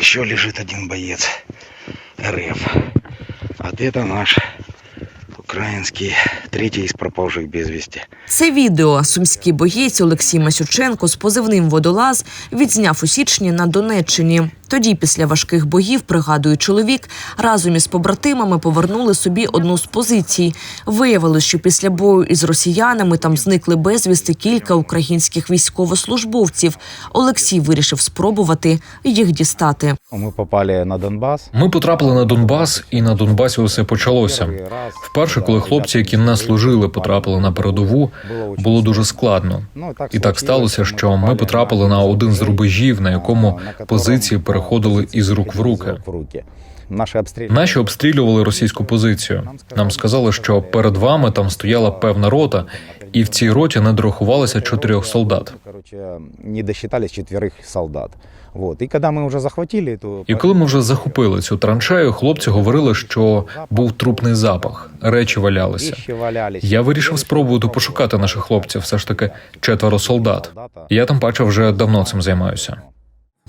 еще лежит один боец РФ. А это наш Український, третій із пропавших без вести. Це відео сумський боєць Олексій Масюченко з позивним водолаз відзняв у січні на Донеччині. Тоді, після важких боїв, пригадує чоловік, разом із побратимами повернули собі одну з позицій. Виявилось, що після бою із росіянами там зникли безвісти кілька українських військовослужбовців. Олексій вирішив спробувати їх дістати. Мы попали на Донбасс. Ми потрапили на Донбас, і на Донбасі усе почалося. Вперше, коли хлопці, які не служили, потрапили на передову, було дуже складно. І так сталося, що ми потрапили на один з рубежів, на якому позиції переходили із рук в руки. Наші обстрілювали російську позицію. Нам сказали, що перед вами там стояла певна рота, і в цій роті не дорахувалося чотирьох солдат. Не досчитались четверых солдат. Вот. И когда мы уже захватили, то... І коли ми вже захопили цю траншею, хлопці говорили, що був трупний запах, речі валялися. Я вирішив спробувати пошукати наших хлопців. Все ж таки четверо солдат. Я там паче вже давно цим займаюся.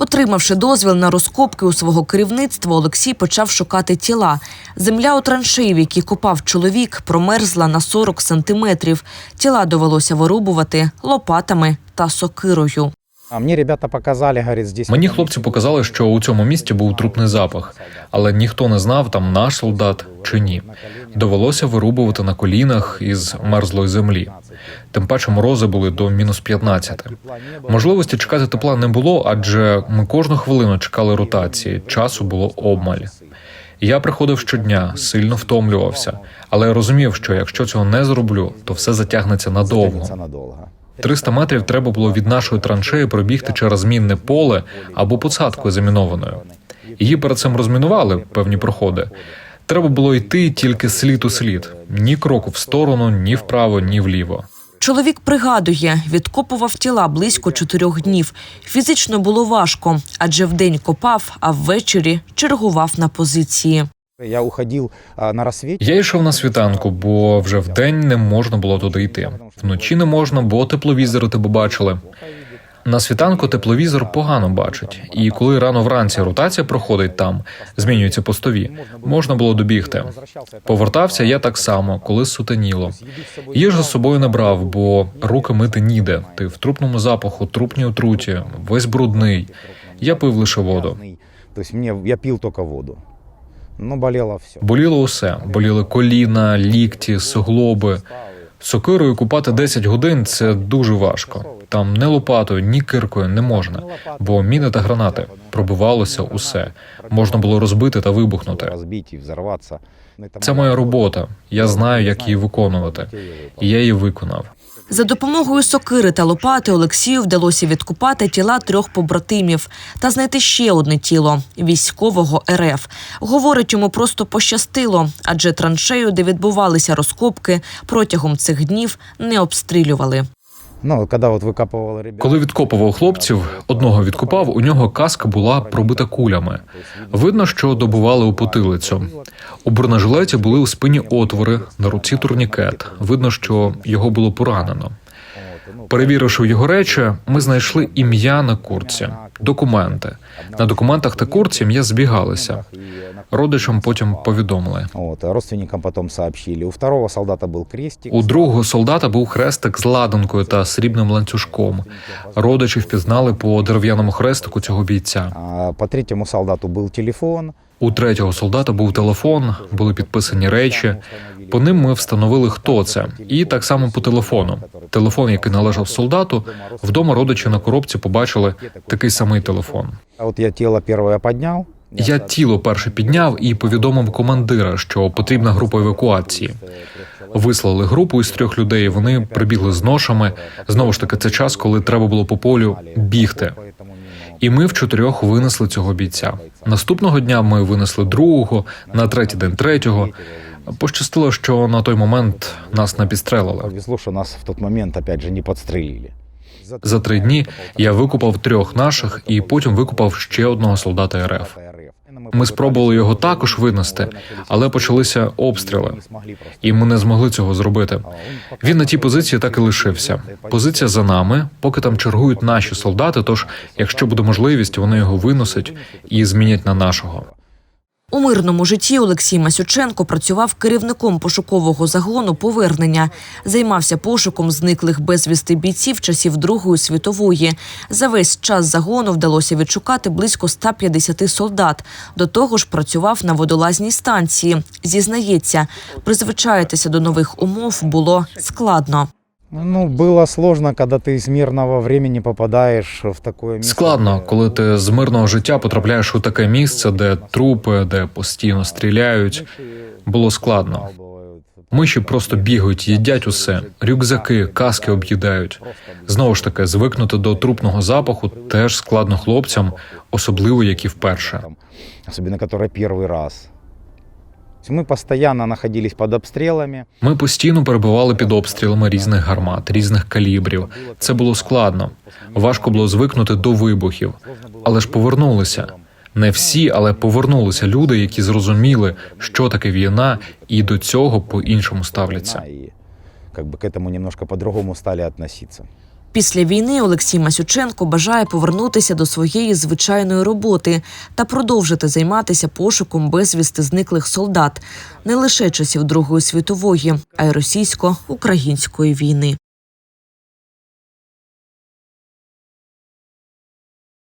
Отримавши дозвіл на розкопки у свого керівництва, Олексій почав шукати тіла. Земля у траншеї, в якій копав чоловік, промерзла на 40 сантиметрів. Тіла довелося вирубувати лопатами та сокирою. А мне ребята показали, говорит, здесь... Мені хлопці показали, що у цьому місці був трупний запах, але ніхто не знав, там наш солдат чи ні. Довелося вирубувати на колінах із мерзлої землі. Тим паче морози були до мінус 15. Можливості чекати тепла не було, адже ми кожну хвилину чекали ротації. Часу було обмаль. Я приходив щодня, сильно втомлювався, але я розумів, що якщо цього не зроблю, то все затягнеться надовго. Затягнется 300 метрів треба було від нашої траншеї пробігти через мінне поле або посадкою замінованою. Її перед цим розмінували певні проходи. Треба було йти тільки слід у слід, ні кроку в сторону, ні вправо, ні вліво. Чоловік пригадує, відкопував тіла близько чотирьох днів. Фізично було важко, адже вдень копав, а ввечері чергував на позиції. Я уходил а, на рассвете. Я йшов на світанку, бо вже вдень не можна було туди йти. Вночі не можна, бо тепловізори тебе бачили. На світанку тепловізор погано бачить, і коли рано вранці ротація проходить там, змінюються постові, можна було добігти. Повертався я так само, коли сутеніло. Їжу з собою не брав, бо руки мити ніде. Ти в трупному запаху, трупній отруті, весь брудний. Я пив лише воду. То есть мне, я пил только воду. Но болело все. Боліло усе. Боліли коліна, лікті, суглоби. Сокирою купати 10 годин це дуже важко. Там не лопатою, ні киркою не можна, бо міни та гранати пробивалося усе. Можна було розбити та вибухнути. Це моя робота. Я знаю, як її виконувати, і я її виконав. За допомогою сокири та лопати Олексію вдалося відкупати тіла трьох побратимів та знайти ще одне тіло військового РФ. Говорить, йому просто пощастило, адже траншею, де відбувалися розкопки, протягом цих днів не обстрілювали. Ну, когда вот выкапывал ребят... Коли відкопував хлопців, одного відкопав, у нього каска була пробита кулями. Видно, що добували у потилицю. У бронежилеті були у спині отвори, на руці турнікет. Видно, що його було поранено. Перевіривши його речі, ми знайшли ім'я на курці, документи. На документах та курці ім'я збігалися. Родичам потім повідомили. Вот, а родственникам потом сообщили. У второго солдата был крестик. У другого солдата був хрестик з ладанкою та срібним ланцюжком. Родичі впізнали по дерев'яному хрестику цього бійця. А по третьему солдату был телефон. У третього солдата був телефон, були підписані речі. По ним ми встановили, хто це, і так само по телефону. Телефон, який належав солдату, вдома родичі на коробці побачили такий самий телефон. А вот я тело первое поднял. Я тіло перше підняв і повідомив командира, що потрібна група евакуації. Вислали групу із трьох людей. Вони прибігли з ношами. Знову ж таки, це час, коли треба було по полю бігти. І ми в чотирьох винесли цього бійця. Наступного дня ми винесли другого, на третій день третього. Пощастило, що на той момент нас не підстрелили. Повезло, что нас в тот момент опять же не подстрелили. За три дні я викупав трьох наших і потім викупав ще одного солдата РФ. Ми спробували його також винести, але почалися обстріли, і ми не змогли цього зробити. Він на тій позиції так і лишився. Позиція за нами, поки там чергують наші солдати. Тож, якщо буде можливість, вони його виносять і змінять на нашого. У мирному житті Олексій Масюченко працював керівником пошукового загону повернення, займався пошуком зниклих безвісти бійців часів Другої світової. За весь час загону вдалося відшукати близько 150 солдат. До того ж, працював на водолазній станції. Зізнається, призвичаїтися до нових умов було складно. Ну, было сложно, когда ты из мирного времени попадаешь в такое место. Складно, где- коли ти з мирного життя потрапляєш у таке місце, де трупи, де постійно стріляють. Було складно. Миші просто бігають, їдять усе. Рюкзаки, каски об'їдають. Знову ж таки, звикнути до трупного запаху теж складно хлопцям, особливо які вперше. Особенно, которые первый раз. То есть Мы постоянно находились под обстрелами. Ми постійно перебували під обстрілами різних гармат, різних калібрів. Це було складно. Важко було звикнути до вибухів, але ж повернулися. Не всі, але повернулися люди, які зрозуміли, що таке війна, і до цього по-іншому ставляться. И как бы к этому немножко по-другому стали относиться. Після війни Олексій Масюченко бажає повернутися до своєї звичайної роботи та продовжити займатися пошуком безвісти зниклих солдат не лише часів Другої світової, а й російсько-української війни.